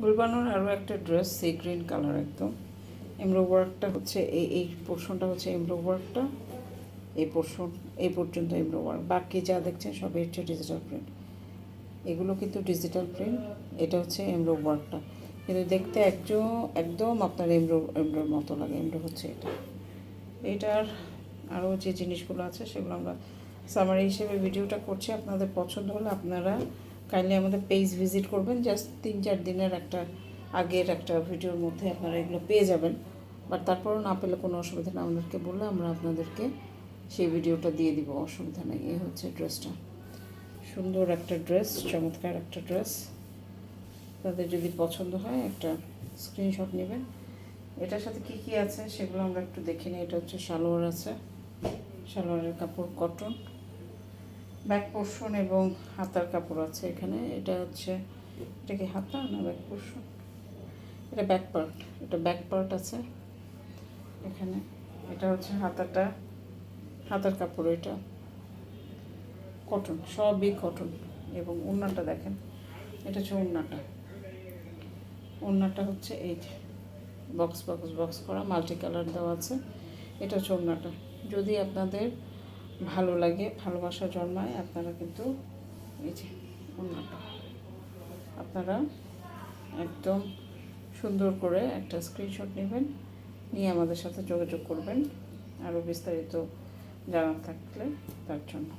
গুলবানোর আরও একটা dress, sea green colour একদম। এমব্রো ওয়ার্কটা হচ্ছে, এই এই পোর্শনটা হচ্ছে এমব্রো ওয়ার্কটা এই পোর্শন, এই পর্যন্ত এমব্রো ওয়ার্ক বাকি যা দেখছেন সবই হচ্ছে ডিজিটাল প্রিন্ট এগুলো কিন্তু ডিজিটাল প্রিন্ট এটা হচ্ছে এমব্রো ওয়ার্কটা কিন্তু দেখতে একদম একদম আপনার এমব্রো, এমব্রোর মতো লাগে, এমব্রো হচ্ছে এটা। এটার আরও যে জিনিসগুলো আছে সেগুলো আমরা সামারি হিসেবে ভিডিওটা করছি। আপনাদের পছন্দ হলে আপনারা কাইন্ডলি আমাদের পেজ ভিজিট করবেন। জাস্ট তিন চার দিনের একটা আগের একটা ভিডিওর মধ্যে আপনারা এগুলো পেয়ে যাবেন। বাট তারপরও না পেলে কোনো অসুবিধা না আমাদেরকে বললে আমরা আপনাদেরকে সেই ভিডিওটা দিয়ে দিব। অসুবিধা নেই। এই হচ্ছে ড্রেসটা সুন্দর একটা ড্রেস চমৎকার একটা ড্রেস তাদের যদি পছন্দ হয় একটা স্ক্রিনশট নেবেন। এটার সাথে কি কি আছে সেগুলো আমরা একটু দেখে নিই। এটা হচ্ছে সালোয়ার আছে। সালোয়ারের কাপড় কটন ব্যাক পোর্শন এবং হাতার কাপড় আছে এখানে। এটা হচ্ছে, এটা কি হাতা না ব্যাক পোর্শন এটা ব্যাক পার্ট এটা ব্যাক পার্ট আছে এখানে। এটা হচ্ছে হাতাটা, হাতার কাপড় এটা। কটন সবই কটন এবং ওড়নাটা দেখেন, এটা হচ্ছে ওড়নাটা। ওড়নাটা হচ্ছে এই যে বক্স বক্স বক্স করা মাল্টি কালার দেওয়া আছে। এটা হচ্ছে ওড়নাটা। যদি আপনাদের ভালো লাগে, ভালোবাসা জন্মায়। আপনারা কিন্তু এই যে আপনারা একদম সুন্দর করে একটা স্ক্রিনশট নেবেন, নিয়ে আমাদের সাথে যোগাযোগ করবেন। আরও বিস্তারিত জানার থাকলে তার জন্য।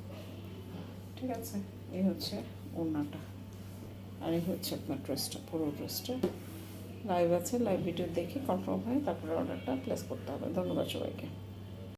ঠিক আছে? এই হচ্ছে ওড়নাটা। আর এই হচ্ছে আপনার ড্রেসটা পুরো ড্রেসটা লাইভ আছে লাইভ ভিডিও দেখে কনফার্ম হয় তারপরে অর্ডারটা প্লেস করতে হবে। ধন্যবাদ সবাইকে।